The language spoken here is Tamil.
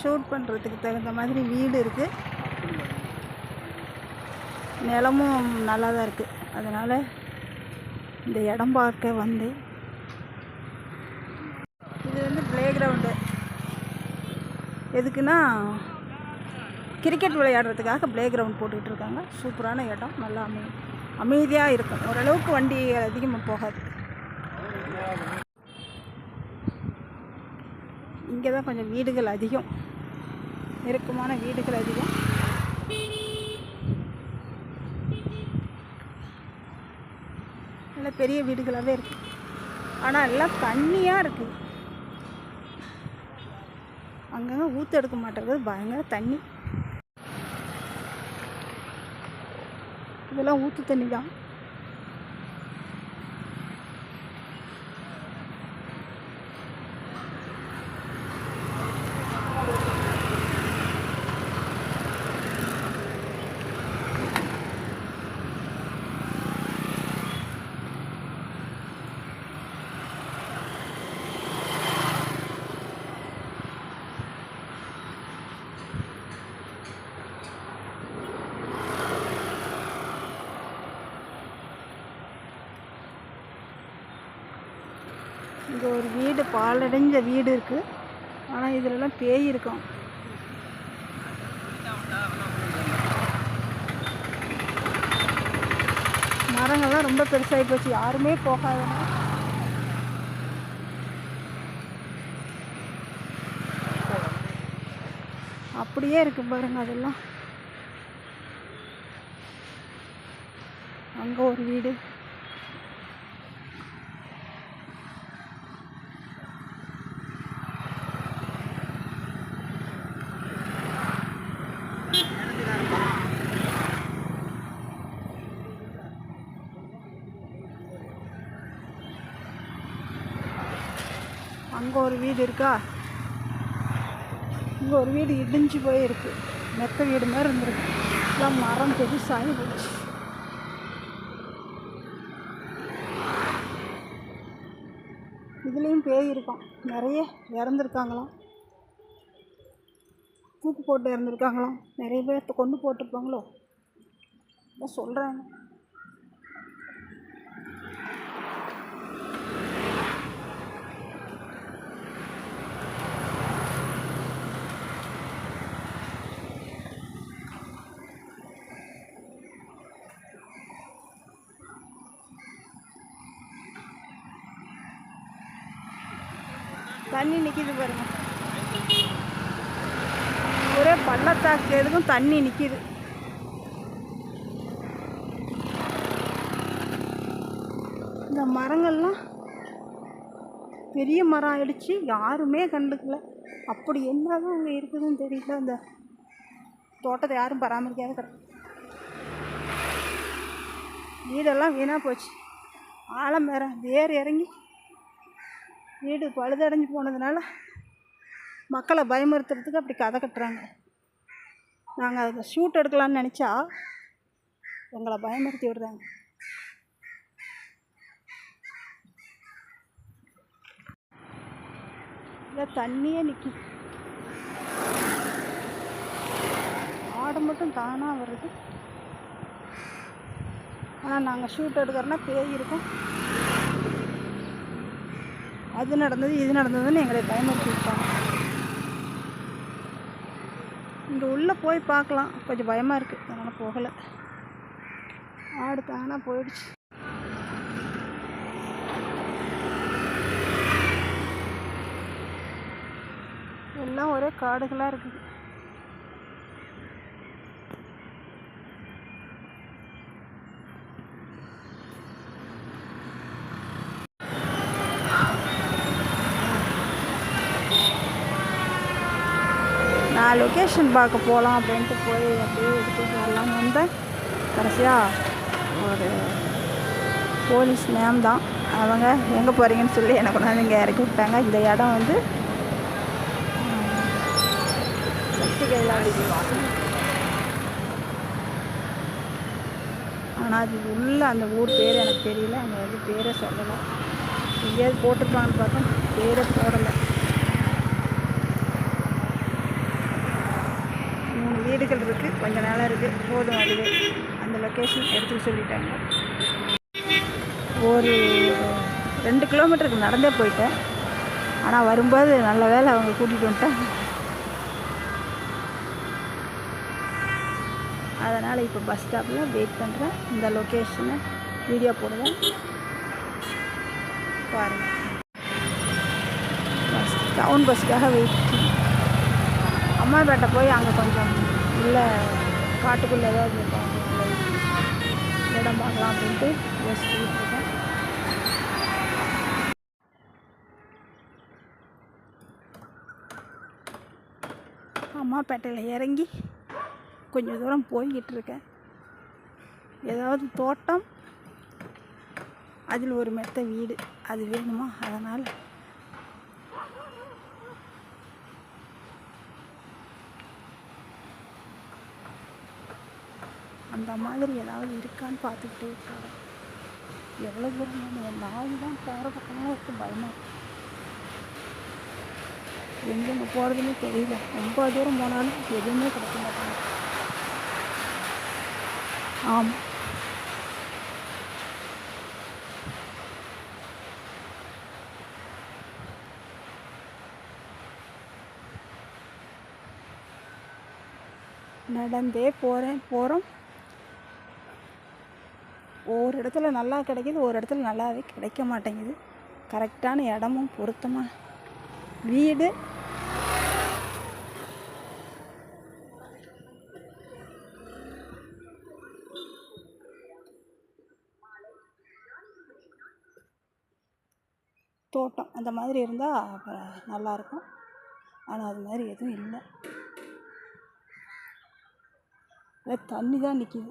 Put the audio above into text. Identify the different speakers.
Speaker 1: ஷூட் பண்ணுறதுக்கு தகுந்த மாதிரி வீடு இருக்குது நிலமும் நல்லா தான் இருக்குது அதனால் இந்த இடம் பார்க்க வந்து இது வந்து ப்ளே கிரவுண்டு எதுக்குன்னா கிரிக்கெட் விளையாடுறதுக்காக ப்ளே கிரவுண்ட் போட்டுக்கிட்டு இருக்காங்க. சூப்பரான இடம் நல்லா அமை அமைதியாக இருக்கும். ஓரளவுக்கு வண்டி அதிகமாக போகாது. இங்கே தான் கொஞ்சம் வீடுகள் அதிகம். நெருக்கமான வீடுகள் அதிகம். நல்ல பெரிய வீடுகளாகவே இருக்குது ஆனால் எல்லாம் தண்ணியாக இருக்குது அங்கங்கே ஊற்றெடுக்க எடுக்க பயங்கர தண்ணி. இதெல்லாம் ஊற்று தண்ணி தான் இங்கே ஒரு வீடு பாலடைஞ்ச வீடு இருக்குது ஆனால் இதிலலாம் பேய் இருக்கும். மரங்கள்லாம் ரொம்ப பெருசாகி போச்சு. யாருமே போகாதனா அப்படியே இருக்கு பாருங்க அதெல்லாம். அங்கே ஒரு வீடு. அங்கே ஒரு வீடு இருக்கா? இங்கே ஒரு வீடு இடிஞ்சு போயிருக்கு. மெத்த வீடு மாதிரி இருந்திருக்கு. எல்லாம் மரம் பெருசாகி போச்சு. இதுலேயும் பேய் இருக்கும். நிறைய இறந்துருக்காங்களாம். தூக்கு போட்டு இறந்துருக்காங்களாம். நிறைய பேர்த்த கொண்டு போட்டிருப்பாங்களோ? சொல்கிறாங்க தண்ணி நிற்கிது பாருங்க. ஒரே பள்ளத்தாக்கு எதுக்கும் தண்ணி நிற்கிது இந்த மரங்கள்லாம் பெரிய மரம் ஆயிடுச்சு. யாருமே கண்டுக்கல. அப்படி என்னதான் அங்கே இருக்குதுன்னு தெரியல. அந்த தோட்டத்தை யாரும் பராமரிக்காத கிடக்கு வீடெல்லாம் வீணாக போச்சு. ஆலமரம் வேர் இறங்கி வீடு பழுதடைஞ்சு போனதுனால மக்களை பயமுறுத்துறதுக்கு அப்படி கதை கட்டுறாங்க. நாங்கள் அதை ஷூட் எடுக்கலாம்னு நினச்சா எங்களை பயமுறுத்தி விடுறாங்க. இல்லை தண்ணியே நிற்கி ஆடு மட்டும் தானாக வருது. ஆனால் நாங்கள் ஷூட் எடுக்கிறோன்னா பேய் இருக்கும். அது நடந்தது இது நடந்ததுன்னு எங்களை பயமுறுத்திருப்பாங்க இங்கே உள்ளே போய் பார்க்கலாம். கொஞ்சம் பயமாக இருக்குது அதனால் போகலை. ஆடு தானாக போயிடுச்சு. எல்லாம் ஒரே காடுகளாக இருக்குது. லொக்கேஷன் பார்க்க போகலாம் அப்படின்ட்டு போய் அப்படியே எடுத்துகிட்டு வரலாம் வந்தேன். கடைசியாக ஒரு போலீஸ் மேம் தான். அவங்க எங்கே போகிறீங்கன்னு சொல்லி என்னை கொண்டாந்து இங்கே இறக்கி விட்டாங்க. இந்த இடம் வந்து ஆனால் அது உள்ள அந்த ஊர் பேர் எனக்கு தெரியல. அந்த வந்து பேரை சொல்லலை. எங்கேயாவது போட்டிருப்பாங்கன்னு பார்த்தா பேரை போடலை. வீடுகள் இருக்குது கொஞ்சம் நாளாக இருக்குது போதும் அதுவே. அந்த லொக்கேஷன் எடுத்து சொல்லிட்டாங்க. ஒரு ரெண்டு கிலோமீட்டருக்கு நடந்தே போயிட்டேன். ஆனால் வரும்போது நல்ல வேலை அவங்க கூட்டிகிட்டு வந்துட்டாங்க. அதனால் இப்போ பஸ் ஸ்டாப்பில் வெயிட் பண்ணுறேன் இந்த லொக்கேஷனை வீடியோ போடுவேன். பாருங்கள் பஸ் டவுன் பஸ்ஸுக்காக வெயிட் அம்மாபேட்டை போய் அங்கே கொஞ்சம் உள்ள காட்டுக்குள்ளே ஏதாவது இருக்கும் இடம் பார்க்கலாம் அப்படின்ட்டு யோசிச்சுக்கிட்டு இருக்கேன். அம்மாப்பேட்டையில் இறங்கி கொஞ்சம் தூரம் போய்கிட்டு இருக்கேன். ஏதாவது தோட்டம் அதில் ஒரு மெத்த வீடு அது வேணுமா? அதனால் அந்த மாதிரி ஏதாவது இருக்கான்னு பார்த்துக்கிட்டே இருக்கிறேன் எவ்வளோ தூரம் வேணும் என் நாய் தான் போகிற பக்கமாக இருக்கு பயமாக இருக்கு. எங்கெங்க போகிறதுனே தெரியல. ரொம்ப தூரம் போனாலும் எதுவுமே கிடைக்க மாட்டாங்க ஆமாம் நடந்தே போகிறேன் போகிறோம் ஒவ்வொரு இடத்துல நல்லா கிடைக்கிது ஒரு இடத்துல நல்லாவே கிடைக்க மாட்டேங்குது. கரெக்டான இடமும் பொருத்தமாக வீடு. தோட்டம். அந்த மாதிரி இருந்தால் நல்லாயிருக்கும் ஆனால் அது மாதிரி எதுவும் இல்லை. தண்ணி தான் நிற்கிது